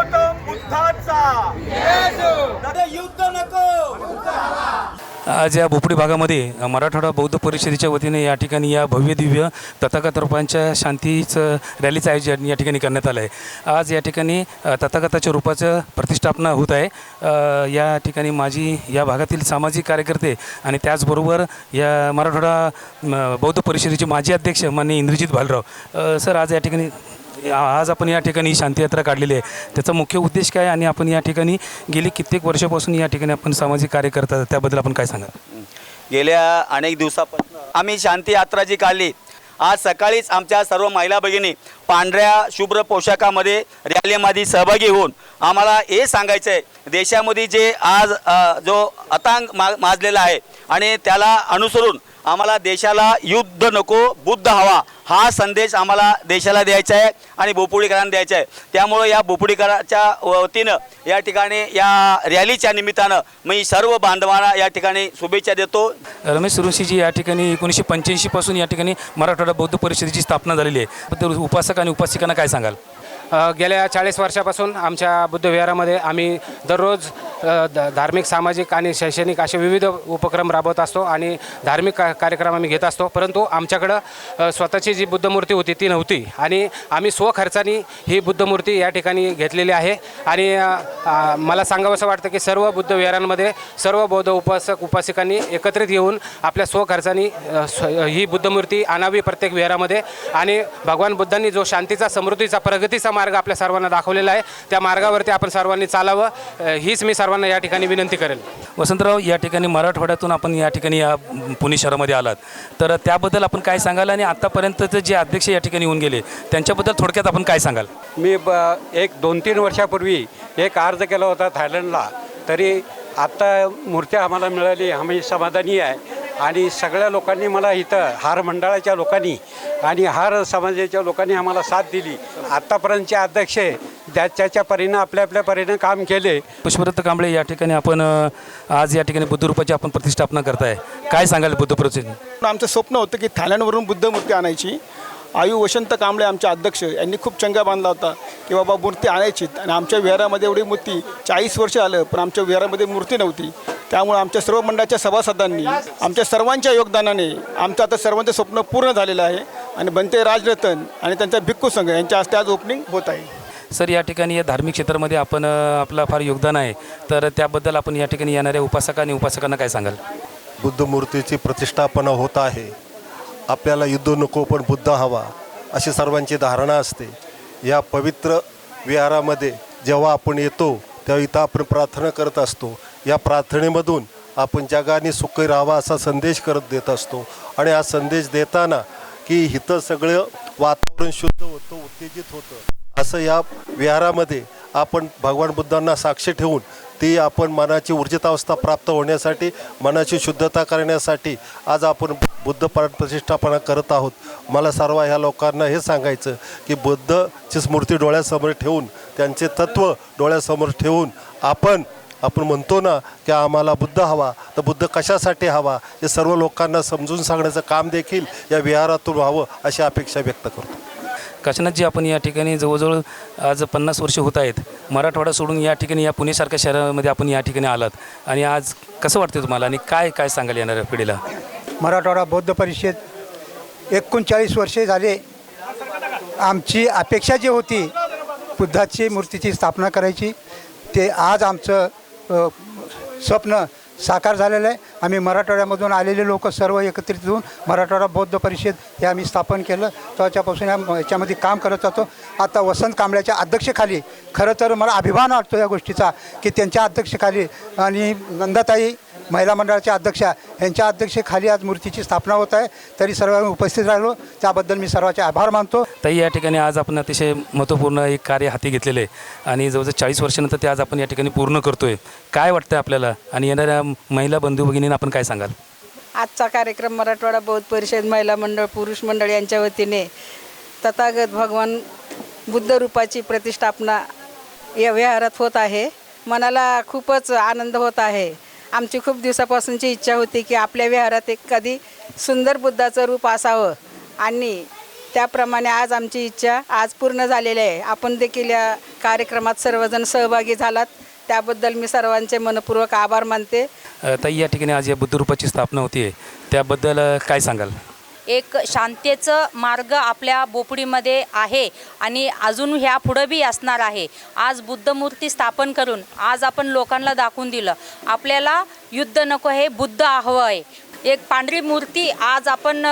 गौतम बुद्धाचा. युद्ध नको. आज या भोपडी भागामध्ये मराठवाडा बौद्ध परिषदेच्या वतीने या ठिकाणी या भव्य दिव्य तथागत रूपांच्या शांतीचं रॅलीचं आयोजन या ठिकाणी करण्यात आलं आहे आज या ठिकाणी तथागताच्या रूपाचं प्रतिष्ठापना होत आहे. या ठिकाणी माझी या भागातील सामाजिक कार्यकर्ते आणि त्याचबरोबर या मराठवाडा बौद्ध परिषदेचे माजी अध्यक्ष माननीय इंद्रजित भालराव. सर आज या ठिकाणी आज आपण या ठिकाणी शांतीयात्रा काढलेली आहे. त्याचा मुख्य उद्देश काय आणि आपण या ठिकाणी गेली कित्येक वर्षापासून या ठिकाणी आपण सामाजिक कार्य करतात त्याबद्दल आपण काय सांगा गेल्या अनेक दिवसापासून आम्ही शांतीयात्रा जी काढली आज सकाळीच आमच्या सर्व महिला भगिनी पांढऱ्या शुभ्र पोशाखामध्ये रॅलीमध्ये सहभागी होऊन आम्हाला हे सांगायचं आहे देशामध्ये जे आज जो अतांग मा माजलेला आहे आणि त्याला अनुसरून आम्हाला देशाला युद्ध नको बुद्ध हवा. हा संदेश आम्हाला देशाला द्यायचा आहे आणि बोपुडीकरांना द्यायचा आहे. त्यामुळं या बोपुडीकराच्या वतीनं या ठिकाणी या रॅलीच्या निमित्तानं मी सर्व बांधवांना या ठिकाणी शुभेच्छा देतो. रमेश सुरुशीजी या ठिकाणी एकोणीसशे पंच्याऐंशीपासून या ठिकाणी मराठवाडा बौद्ध परिषदेची स्थापना झालेली आहे. तर उपासक आणि उपासिकांना काय सांगाल? गेल्या चाळीस वर्षापासून आमच्या बुद्धविहारामध्ये आम्ही दररोज धार्मिक सामाजिक आणि शैक्षणिक असे विविध उपक्रम राबवत असतो आणि धार्मिक का कार्यक्रम आम्ही घेत असतो. परंतु आमच्याकडं स्वतःची जी बुद्धमूर्ती होती ती नव्हती आणि आम्ही स्वखर्चाने ही बुद्धमूर्ती या ठिकाणी घेतलेली आहे आणि मला सांगावं मला सांगावंसं वाटतं की सर्व बुद्धविहारांमध्ये सर्व बौद्ध उपासक उपासिकांनी एकत्रित येऊन आपल्या स्वखर्चाने ही बुद्धमूर्ती आणावी प्रत्येक विहारामध्ये आणि भगवान बुद्धांनी जो शांतीचा समृद्धीचा प्रगतीचा मार्ग आपल्या सर्वांना दाखवलेला आहे. त्या मार्गावरती आपण सर्वांनी चालावं. हीच मी सर्वांना या ठिकाणी विनंती करेल. वसंतराव या ठिकाणी मराठवाड्यातून आपण या ठिकाणी या पुणे शहरामध्ये आलात. तर त्याबद्दल आपण काय सांगाल आणि आत्तापर्यंतचे जे अध्यक्ष या ठिकाणी येऊन गेले त्यांच्याबद्दल थोडक्यात आपण काय सांगाल? मी ब एक दोन तीन वर्षापूर्वी एक अर्ज केला होता थायलंडला. तरी आत्ता मूर्ती आम्हाला मिळाली आम्ही समाधानी आहे. आणि सगळ्या लोकांनी मला इथं हार मंडळाच्या लोकांनी आणि हार समाजाच्या लोकांनी आम्हाला साथ दिली. आत्तापर्यंतचे अध्यक्ष त्या त्याच्या परीनं आपल्या आपल्या परीनं काम केले. पुष्पदत्त कांबळे या ठिकाणी आपण आज या ठिकाणी बुद्धरूपाची आपण प्रतिष्ठापना करताय. काय सांगाल बुद्ध आमचं स्वप्न होतं की थायलंडवरून बुद्ध मूर्ती आणायची. आयु वसंत कांबळे आमचे अध्यक्ष यांनी खूप चंगा बांधला होता की बाबा मूर्ती आणायची आणि आमच्या विहारामध्ये एवढी मूर्ती चाळीस वर्ष आलं पण आमच्या विहारामध्ये मूर्ती नव्हती. त्यामुळे आमच्या सर्व मंडळाच्या सभासदांनी आमच्या सर्वांच्या योगदानाने आमचं आता सर्वांचं स्वप्न पूर्ण झालेलं आहे. आणि बनते राजरतन आणि त्यांचा भिक्खू संघ यांच्या हस्ते आज ओपनिंग होत आहे. सर या ठिकाणी या धार्मिक क्षेत्रामध्ये आपण आपलं फार योगदान आहे. तर त्याबद्दल आपण या ठिकाणी येणाऱ्या उपासक आणि उपासकांना काय सांगाल? बुद्ध मूर्तीची प्रतिष्ठापना होत आहे. आपल्याला युद्ध नको पण बुद्ध हवा अशी सर्वांची धारणा असते. या पवित्र विहारामध्ये जेव्हा आपण येतो तेव्हा इथं आपण प्रार्थना करत असतो. या प्रार्थनेमधून आपण जगाने सुखी राहावा असा संदेश करत देत असतो. आणि हा संदेश देताना की इथं सगळं वातावरण शुद्ध होतं उत्तेजित होतं. असं या विहारामध्ये आपण भगवान बुद्धांना साक्ष ठेवून ती आपण मनाची ऊर्जितावस्था प्राप्त होण्यासाठी मनाची शुद्धता करण्यासाठी आज आपण बुद्ध प्रतिष्ठापना करत आहोत. मला सर्व ह्या लोकांना हे सांगायचं की बुद्धची स्मृती डोळ्यासमोर ठेवून त्यांचे तत्त्व डोळ्यासमोर ठेवून आपण आपण म्हणतो ना की आम्हाला बुद्ध हवा तर बुद्ध कशासाठी हवा हे सर्व लोकांना समजून सांगण्याचं काम देखील या विहारातून व्हावं अशी अपेक्षा व्यक्त करतो. काशीनाथजी आपण या ठिकाणी जवळजवळ आज पन्नास वर्ष होत आहेत. मराठवाडा सोडून या ठिकाणी या पुणेसारख्या शहरामध्ये आपण या ठिकाणी आलात. आणि आज कसं वाटतं तुम्हाला आणि काय काय सांगाल येणाऱ्या पिढीला? मराठवाडा बौद्ध परिषद एकोणचाळीस वर्षे झाले. आमची अपेक्षा जी होती बुद्धाची मूर्तीची स्थापना करायची ते आज आमचं स्वप्न साकार झालेलं आहे. आम्ही मराठवाड्यामधून आलेले लोक सर्व एकत्रित होऊन मराठवाडा बौद्ध परिषद हे आम्ही स्थापन केलं. त्याच्यापासून या याच्यामध्ये काम करत जातो. आता वसंत कांबळ्याच्या अध्यक्षेखाली खरं तर मला अभिमान वाटतो या गोष्टीचा की त्यांच्या अध्यक्षेखाली आणि नंदाताई महिला मंडळाच्या अध्यक्षा यांच्या अध्यक्षेखाली आज मूर्तीची स्थापना होत आहे. तरी सर्व उपस्थित राहिलो. त्याबद्दल मी सर्वांचे आभार मानतो. ताई या ठिकाणी आज आपण अतिशय महत्त्वपूर्ण एक कार्य हाती घेतलेलं आहे. आणि जवळजवळ चाळीस वर्षानंतर ते आज आपण या ठिकाणी पूर्ण करतोय. काय वाटतं आपल्याला? आणि येणाऱ्या महिला बंधू भगिनींना आपण काय सांगाल? आजचा कार्यक्रम मराठवाडा बौद्ध परिषद महिला मंडळ पुरुष मंडळ यांच्या वतीने तथागत भगवान बुद्ध रूपाची प्रतिष्ठापना या विहारात होत आहे. मनाला खूपच आनंद होत आहे. आमची खूप दिवसापासूनची इच्छा होती की आपल्या विहारात एक कधी सुंदर बुद्धाचं रूप असावं. आणि त्याप्रमाणे आज आमची इच्छा आज पूर्ण झालेली आहे. आपण देखील या कार्यक्रमात सर्वजण सहभागी झालात. त्याबद्दल मी सर्वांचे मनपूर्वक आभार मानते. ताई या ठिकाणी आज या बुद्धरूपाची स्थापना होती त्याबद्दल काय सांगाल? एक शांतेचं मार्ग आपल्या बोपडीमध्ये आहे आणि अजून ह्या पुढं बी असणार आहे. आज बुद्धमूर्ती स्थापन करून आज आपण लोकांना दाखवून दिलं. आपल्याला युद्ध नको हे बुद्ध हवं आहे. एक पांढरी मूर्ती आज आपण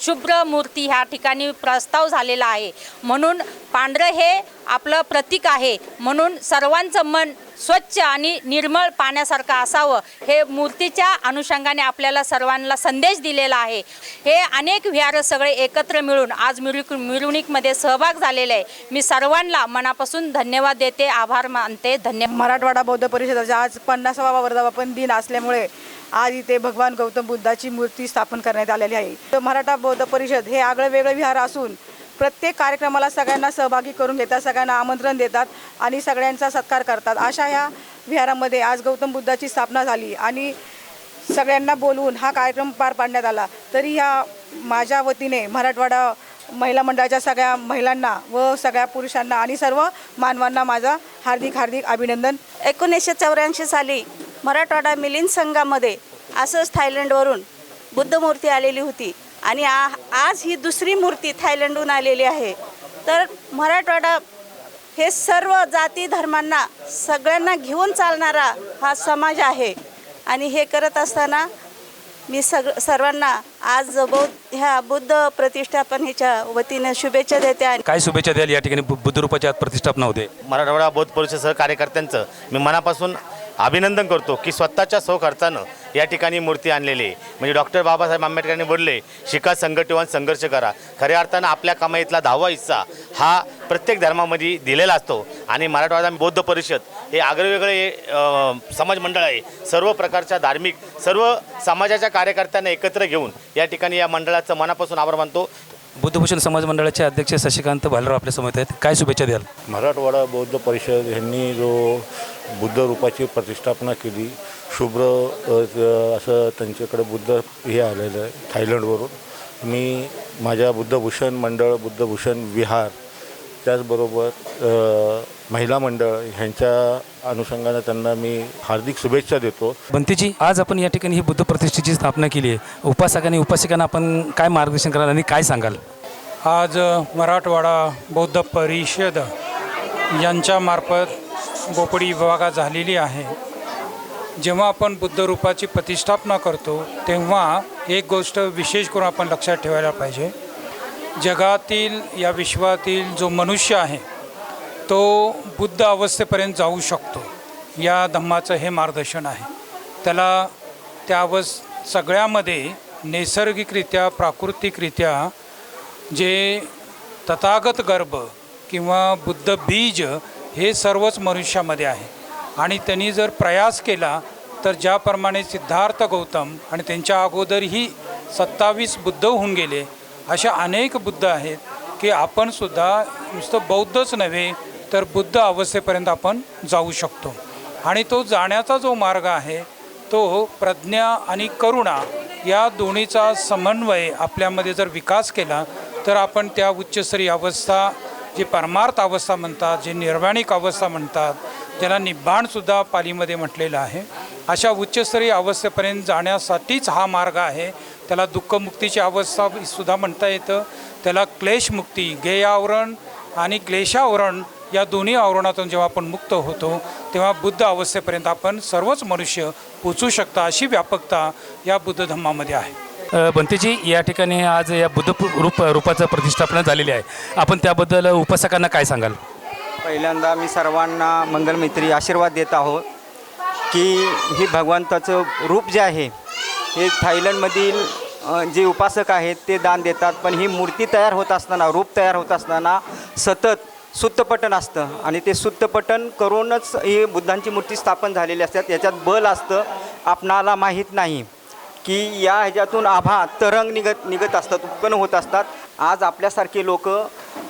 शुभ्र मूर्ती ह्या ठिकाणी प्रस्ताव झालेला आहे. म्हणून पांढरं हे आपलं प्रतीक आहे. म्हणून सर्वांचं मन स्वच्छ आणि निर्मळ पाण्यासारखं असावं. हे मूर्तीच्या अनुषंगाने आपल्याला सर्वांना संदेश दिलेला आहे. हे अनेक विहार सगळे एकत्र मिळून आज मिरवणूक मिरवणुकीमध्ये सहभाग झालेले आहे. मी सर्वांना मनापासून धन्यवाद देते आभार मानते धन्यवाद मराठवाडा बौद्ध परिषदेचा आज पन्नासावा वर्धापन दिन असल्यामुळे आज इथे भगवान गौतम बुद्धाची मूर्ती स्थापन करण्यात आलेली आहे. तर मराठा बौद्ध परिषद हे आगळं वेगळं विहार असून प्रत्येक कार्यक्रमाला सगळ्यांना सहभागी करून घेतात सगळ्यांना आमंत्रण देतात आणि सगळ्यांचा सत्कार करतात. अशा ह्या विहारामध्ये आज गौतम बुद्धाची स्थापना झाली आणि सगळ्यांना बोलवून हा कार्यक्रम पार पाडण्यात आला. तरी ह्या माझ्या वतीने मराठवाडा महिला मंडळाच्या सगळ्या महिलांना व सगळ्या पुरुषांना आणि सर्व मानवांना माझा हार्दिक हार्दिक अभिनंदन. एकोणीसशे चौऱ्याऐंशी साली मराठवाडा मिलिंद संघामध्ये असंच थायलंडवरून बुद्धमूर्ती आलेली होती. आणि आ आज ही दुसरी मूर्ती थायलंडहून आलेली आहे. तर मराठवाडा हे सर्व जाती धर्मांना सगळ्यांना घेऊन चालणारा हा समाज आहे. आणि हे करत असताना मी सग सर्वांना आज बौद्ध ह्या बुद्ध प्रतिष्ठापन ह्याच्या वतीनं शुभेच्छा देते आणि काय शुभेच्छा द्याल या ठिकाणी बु- बुद्धरूपाची आज प्रतिष्ठापना होते? मराठवाडा बौद्ध परिषद सहकार्यकर्त्यांचं मी मनापासून अभिनंदन करतो की स्वतःच्या सहखर्चानं या ठिकाणी मूर्ती आणलेली आहे. म्हणजे डॉक्टर बाबासाहेब आंबेडकरांनी बोलले शिका संघटित संघर्ष करा. खऱ्या अर्थानं आपल्या कमाईतला दहावा हिस्सा हा प्रत्येक धर्मामध्ये दिलेला असतो आणि मराठवाडा बौद्ध परिषद हे आगळेवेगळे समाज मंडळ आहे. सर्व प्रकारच्या धार्मिक सर्व समाजाच्या कार्यकर्त्यांना एकत्र घेऊन या ठिकाणी या मंडळाचं मनापासून आभार मानतो. बुद्धभूषण समाज मंडळाचे अध्यक्ष शशिकांत भालराव आपल्यासमोर आहेत. काय शुभेच्छा द्याल? मराठवाडा बौद्ध परिषद यांनी जो बुद्ध रूपाची प्रतिष्ठापना केली. शुभ्र असं त्यांच्याकडे बुद्ध हे आलेलं आहे थायलंडवरून. मी माझ्या बुद्धभूषण मंडळ बुद्धभूषण विहार त्याचबरोबर महिला मंडळ ह्यांच्या अनुषंगानं त्यांना मी हार्दिक शुभेच्छा देतो. बंतीजी आज आपण या ठिकाणी ही बुद्ध प्रतिष्ठेची स्थापना केली आहे. उपासक आणि उपासिकांना आपण काय मार्गदर्शन कराल आणि काय सांगाल? आज मराठवाडा बौद्ध परिषद यांच्यामार्फत बोपडी विभागात झालेली आहे. जेव्हा आपण बुद्ध रूपाची प्रतिष्ठापना करतो तेव्हा एक गोष्ट विशेष करून आपण लक्षात ठेवायला पाहिजे. जगातील या विश्वातील जो मनुष्य आहे तो बुद्ध अवस्थेपर्यंत जाऊ शकतो. या धम्माचं हे मार्गदर्शन आहे. त्याला त्या अवस् सगळ्यामध्ये नैसर्गिकरित्या प्राकृतिकरित्या जे तथागत गर्भ किंवा बुद्ध बीज हे सर्वच मनुष्यामध्ये आहे. आणि त्यांनी जर प्रयास केला तर ज्याप्रमाणे सिद्धार्थ गौतम आणि त्यांच्या अगोदरही सत्तावीस बुद्ध होऊन गेले अशा अनेक बुद्ध आहेत की आपणसुद्धा नुसतं बौद्धच नव्हे तर बुद्ध अवस्थेपर्यंत आपण जाऊ शकतो. आणि तो जाण्याचा जो मार्ग आहे तो प्रज्ञा आणि करुणा या दोन्हीचा समन्वय आपल्यामध्ये जर विकास केला तर आपण त्या उच्चस्तरीय अवस्था जी परमार्थ अवस्था म्हणतात जी निर्वाणिक अवस्था म्हणतात ज्याला निब्बाणसुद्धा पालीमध्ये म्हटलेलं आहे. अशा उच्चस्तरीय अवस्थेपर्यंत जाण्यासाठीच हा मार्ग आहे. त्याला दुःखमुक्तीची अवस्था सुद्धा म्हणता येतं. त्याला क्लेशमुक्ती गेयावरण आणि क्लेशावरण या दोन्ही आवरणातून जेव्हा आपण मुक्त होतो तेव्हा बुद्ध अवस्थेपर्यंत आपण सर्वच मनुष्य पोचू शकता अशी व्यापकता या बुद्ध धम्मामध्ये आहे. अ, या ठिकाणी आज या बुद्ध रूप रूपाचं प्रतिष्ठापना झालेली आहे. आपण त्याबद्दल उपासकांना काय सांगाल? पहिल्यांदा मी सर्वांना मंगलमित्री आशीर्वाद देत आहोत की हे भगवंताचं रूप जे आहे हे थायलंडमधील जे उपासक आहेत ते दान देतात. पण ही मूर्ती तयार होत असताना रूप तयार होत असताना सतत सुत्तपटन असतं आणि ते सुत्तपटन करूनच ही बुद्धांची मूर्ती स्थापन झालेली असतात याच्यात बल असतं आपणाला माहीत नाही. की या ह्याच्यातून आभा तरंग निघत निघत असतात उत्पन्न होत असतात. आज आपल्यासारखे लोक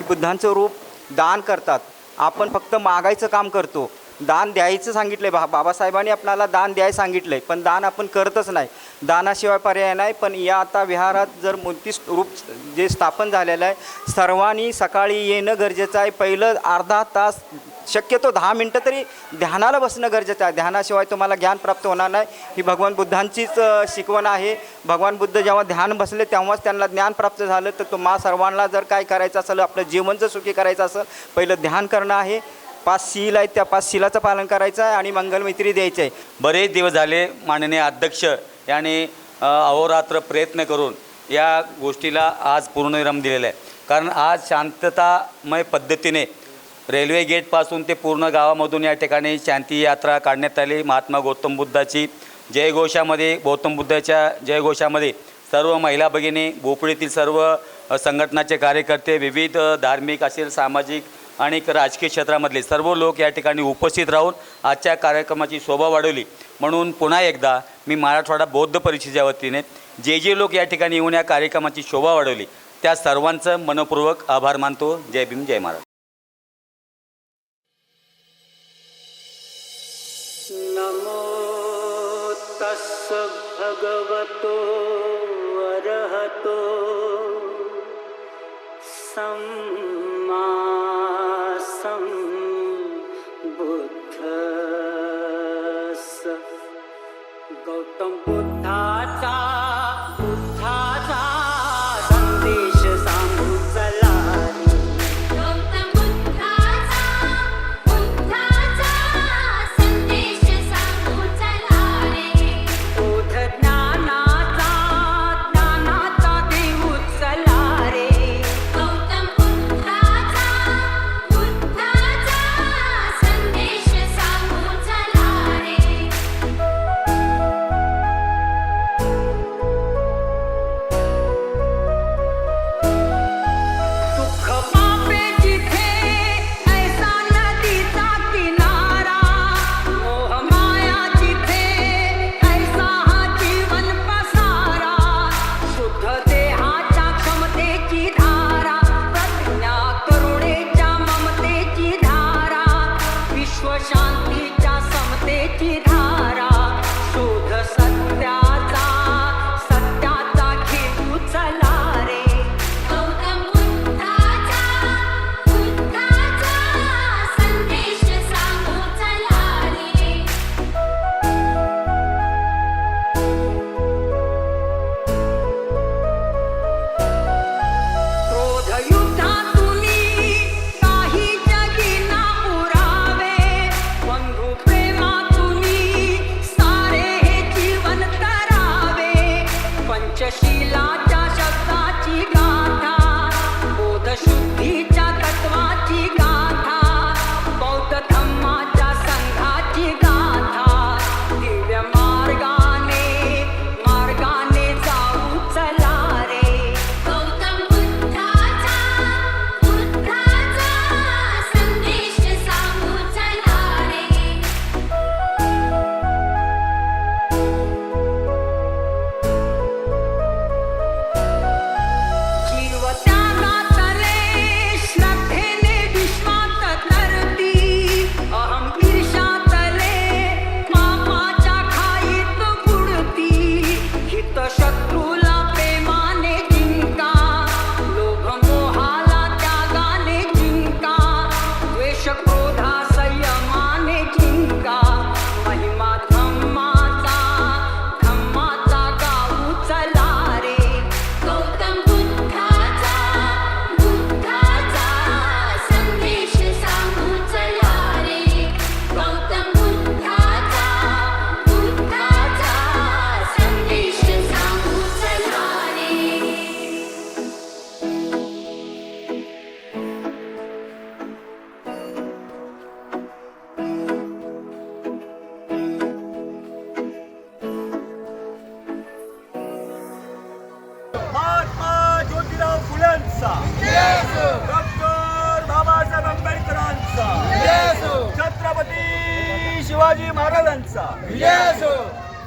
बुद्धांचं रूप दान करतात. आपण फक्त मागायचं काम करतो. दान द्यायचं सांगितलं आहे बा बाबासाहेबांनी आपणाला दान द्यायला सांगितलं आहे पण दान आपण करतच नाही. दानाशिवाय पर्याय नाही. पण या आता विहारात जर मूर्ती रूप जे स्थापन झालेलं आहे सर्वांनी सकाळी येणं गरजेचं आहे. पहिलं अर्धा तास शक्यतो दहा मिनटं तरी ध्यानाला बसणं गरजेचं आहे. ध्यानाशिवाय तुम्हाला ज्ञान प्राप्त होणार नाही. ही भगवान बुद्धांचीच शिकवण आहे. भगवान बुद्ध जेव्हा ध्यान बसले तेव्हाच त्यांना ज्ञान प्राप्त झालं. तर तुम्हा सर्वांना जर काय करायचं असेल आपलं जीवन जर सुखी करायचं असेल पहिलं ध्यान करणं आहे. पाच सील आहेत त्या पाच शिलाचं पालन करायचं आहे आणि मंगलमैत्री द्यायची आहे. बरेच दिवस झाले माननीय अध्यक्ष यांनी अहोरात्र प्रयत्न करून या गोष्टीला आज पूर्णविराम दिलेला आहे. कारण आज शांततामय पद्धतीने रेल्वे गेटपासून ते पूर्ण गावामधून या ठिकाणी शांती यात्रा काढण्यात आली. महात्मा गौतम बुद्धाची जयघोषामध्ये गौतम बुद्धाच्या जयघोषामध्ये सर्व महिला भगिनी भोपळीतील सर्व संघटनाचे कार्यकर्ते विविध धार्मिक असेल सामाजिक आणि राजकीय क्षेत्रामधले सर्व लोक या ठिकाणी उपस्थित राहून आजच्या कार्यक्रमाची शोभा वाढवली. म्हणून पुन्हा एकदा मी मराठवाडा बौद्ध परिषदेच्या वतीने जे जे लोक या ठिकाणी येऊन या कार्यक्रमाची शोभा वाढवली त्या सर्वांचं मनपूर्वक आभार मानतो. जय भीम जय महाराज नमो भगवतो अरहतो सम्मा